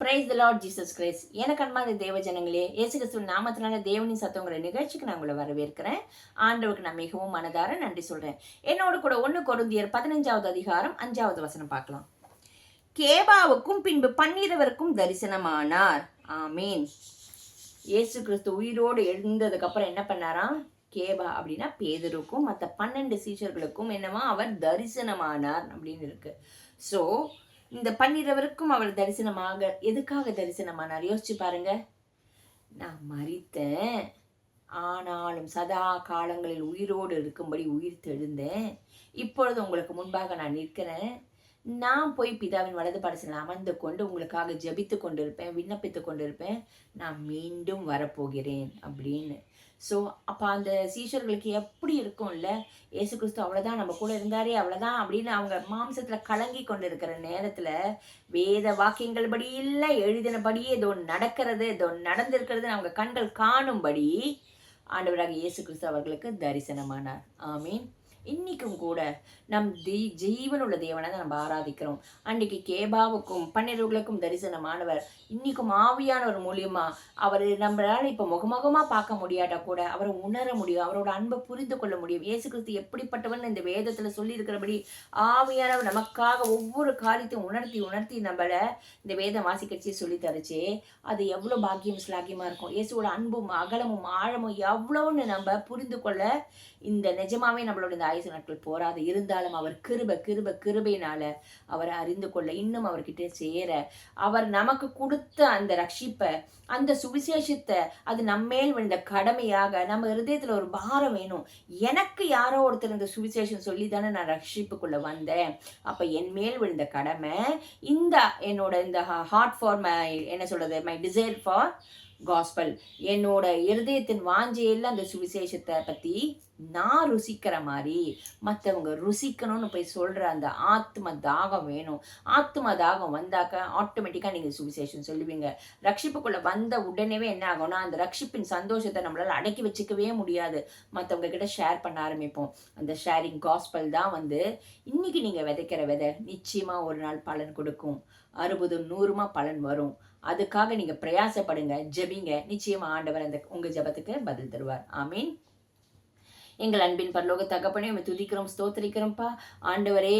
Praise the Lord Jesus Christ எனக்கு அன்பான தேவ ஜனங்களே இயேசு கிறிஸ்துவின் நாமத்தினால தேவனின் சத்தங்கிற நிகழ்ச்சிக்கு நான் உங்களை வரவேற்கிறேன். ஆண்டவருக்கு நான் மிகவும் மனதார நன்றி சொல்றேன். என்னோட கூட ஒன்று கொருந்தியர் பதினஞ்சாவது அதிகாரம் அஞ்சாவது வசனம் பார்க்கலாம். கேபாவுக்கும் பின்பு பன்னிரவருக்கும் தரிசனமானார். ஆமீன். இயேசு கிறிஸ்து உயிரோடு எழுந்ததுக்கு அப்புறம் என்ன பண்ணாராம் கேபா அப்படின்னா பேதருக்கும் மற்ற பன்னெண்டு சீஷர்களுக்கும் என்னவா? அவர் தரிசனமானார் அப்படின்னு இருக்கு. ஸோ இந்த பன்னிரவருக்கும் அவர் தரிசனமாக எதுக்காக தரிசனமானார்? யோசிச்சு பாருங்க. நான் மறித்தேன். ஆனாலும் சதா காலங்களில் உயிரோடு இருக்கும்படி உயிர் தெழுந்தேன். இப்பொழுது உங்களுக்கு முன்பாக நான் நிற்கிறேன். நான் போய் பிதாவின் வலது படத்தில் அமர்ந்து கொண்டு உங்களுக்காக ஜெபித்து கொண்டிருப்பேன் விண்ணப்பித்து கொண்டிருப்பேன். நான் மீண்டும் வரப்போகிறேன் அப்படின்னு. ஸோ அப்போ அந்த சீஷர்களுக்கு எப்படி இருக்கும்ல? ஏசு கிறிஸ்து அவ்வளோதான் நம்ம கூட இருந்தாரே அவ்வளோதான் அப்படின்னு அவங்க மாம்சத்தில் கலங்கி கொண்டு இருக்கிற நேரத்தில் வேத வாக்கியங்கள் படி இல்லை எழுதினபடியே இதோ நடக்கிறது இதோ நடந்திருக்கிறது அவங்க கண்கள் காணும்படி ஆண்டவராக இயேசு கிறிஸ்து அவர்களுக்கு தரிசனமானார். ஆமீன். இன்னைக்கும் கூட நம் தி ஜீவனுள்ள தேவனை தான் நம்ம ஆராதிக்கிறோம். அன்றைக்கு கேபாவுக்கும் பன்னிரவுகளுக்கும் தரிசனமானவர் இன்றைக்கும் ஆவியானவர் மூலியமாக அவர் நம்மளால் இப்போ முகமுகமாக பார்க்க முடியாட்டா கூட அவரை உணர முடியும் அவரோட அன்பை புரிந்து கொள்ள முடியும். இயேசு கிறிஸ்து எப்படிப்பட்டவன் இந்த வேதத்தில் சொல்லியிருக்கிறபடி ஆவியானவர் நமக்காக ஒவ்வொரு காரியத்தையும் உணர்த்தி உணர்த்தி நம்மளை இந்த வேதம் வாசிக்கச்சே சொல்லி தருச்சு. அது எவ்வளோ பாக்கியம் ஸ்லாக்கியமா இருக்கும். இயேசுவோட அன்பும் அகலமும் ஆழமும் எவ்வளோன்னு நம்ம புரிந்து கொள்ள இந்த நிஜமாவே நம்மளோட இந்த ஆயுசு நாட்கள் போராது இருந்தாலும் அவர் கிருப கிருப கிருபையினால அவரை அறிந்து கொள்ள இன்னும் அவர்கிட்ட சேர அவர் நமக்கு கொடுத்த அந்த ரட்சிப்பை அந்த சுவிசேஷத்தை அது நம்மேல் விழுந்த கடமையாக நம்ம ஹிருதயத்தில் ஒரு பாரம் வேணும். எனக்கு யாரோ ஒருத்தர் இந்த சுவிசேஷம் சொல்லி தானே நான் ரட்சிப்புக்குள்ள வந்தேன். அப்போ என் மேல் விழுந்த கடமை இந்த என்னோட இந்த ஹார்ட் ஃபார் மை என்ன சொல்றது மை டிசைர் ஃபார் காஸ்பல் என்னோட இருதயத்தின் வாஞ்சையில் அந்த சுவிசேஷத்தை பற்றி நான் ருசிக்கிற மாதிரி மற்றவங்க ருசிக்கணும்னு போய் சொல்கிற அந்த ஆத்ம தாகம் வேணும். ஆத்ம தாகம் வந்தாக்க ஆட்டோமேட்டிக்காக நீங்கள் சுவிசேஷம் சொல்லுவீங்க. ரட்சிப்புக்குள்ளே வந்த உடனேவே என்ன ஆகும்னா அந்த ரட்சிப்பின் சந்தோஷத்தை நம்மளால் அடக்கி வச்சுக்கவே முடியாது. மற்றவங்க கிட்ட ஷேர் பண்ண ஆரம்பிப்போம். அந்த ஷேரிங் காஸ்பல் தான் வந்து இன்றைக்கி நீங்கள் விதைக்கிற விதை. நிச்சயமாக ஒரு நாள் பலன் கொடுக்கும். அறுபதும் நூறுமா பலன் வரும். அதுக்காக நீங்கள் பிரயாசப்படுங்க ஜெபிங்க. நிச்சயமா ஆண்டவர் அந்த உங்கள் ஜெபத்துக்கு பதில் தருவார். ஆமீன். எங்கள் அன்பின் பரலோக தகப்பனே உண்மை துதிக்கிறோம் ஸ்தோத்திரிக்கிறோம்ப்பா. ஆண்டவரே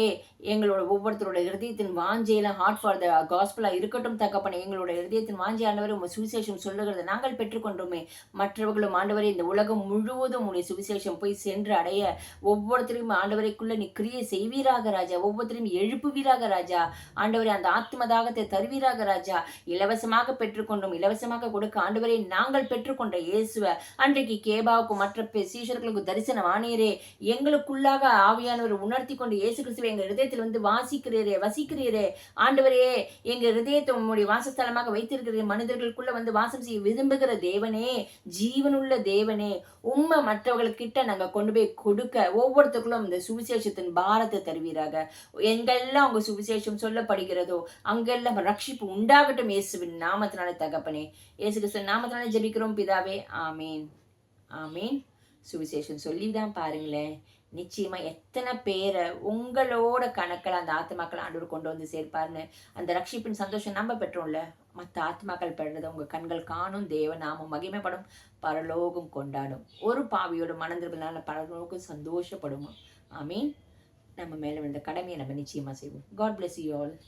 எங்களோட ஒவ்வொருத்தரோட இருதயத்தின் வாஞ்சையில ஹார்ட் ஃபார் த காஸ்பலா இருக்கட்டும் தகப்பனே. எங்களோட ஹிருதயத்தின் வாஞ்சி ஆண்டவரே உங்கள் சுவிசேஷம் சொல்லுகிறத நாங்கள் பெற்றுக்கொண்டோமே. மற்றவர்களும் ஆண்டவரே இந்த உலகம் முழுவதும் உடைய சுவிசேஷம் போய் சென்று அடைய ஒவ்வொருத்தரையும் ஆண்டவரைக்குள்ளே நீ கிரியை செய்வீராக ராஜா. ஒவ்வொருத்தரையும் எழுப்புவீராக ராஜா. ஆண்டவரே அந்த ஆத்மதாகத்தை தருவீராக ராஜா. இலவசமாக பெற்றுக்கொண்டோம் இலவசமாக கொடுக்க ஆண்டவரை நாங்கள் பெற்றுக்கொண்ட இயேசுவ. அன்றைக்கு கேபாவுக்கும் மற்ற சீஷர்களுக்கும் தரிசனம் ஆனீரே எங்களுக்குள்ளாக ஆவியானவர் உணர்த்தி கொண்டு இயேசு கிறிஸ்துவை எங்கள் ஹிருதயத்தில் வந்து வாசிக்கிறீரே வசிக்கிறீரே. ஆண்டவரே எங்கள் ஹிருதயத்தை உங்களுடைய வாசஸ்தலமாக வைத்திருக்கிற மனிதர்களுக்குள்ள வந்து வாசம் செய்ய விரும்புகிற தேவனே ஜீவனுள்ள தேவனே. உண்மை மற்றவர்கள்கிட்ட நாங்கள் கொண்டு போய் கொடுக்க ஒவ்வொருத்தருக்குள்ளும் இந்த சுவிசேஷத்தின் பாரத்தை தருவீராக. எங்கெல்லாம் உங்கள் சுவிசேஷம் சொல்லப்படுகிறதோ அங்கெல்லாம் ரட்சிப்பு உண்டாகட்டும் இயேசுவின் நாமத்தினாலே தகப்பனே. இயேசு கிறிஸ்துவின் நாமத்தினாலே ஜெபிக்கிறோம் பிதாவே. ஆமீன். ஆமீன். சுவிசேஷம் சொல்லி தான் பாருங்களேன். நிச்சயமாக எத்தனை பேரை உங்களோட கணக்கில் அந்த ஆத்மாக்கள் ஆண்டவர் கொண்டு வந்து சேர்ப்பாருன்னு. அந்த ரட்சிப்பின் சந்தோஷம் நம்ம பெற்றோம்ல? மற்ற ஆத்மாக்கள் பெறதை உங்கள் கண்கள் காணும். தேவ நாமம் மகிமைப்படும். பரலோகம் கொண்டாடும். ஒரு பாவியோட மனந்திருப்பதனால பரலோகம் சந்தோஷப்படும்? ஐ மீன் நம்ம மேலே விழுந்த கடமையை நம்ம நிச்சயமாக செய்வோம். God bless you all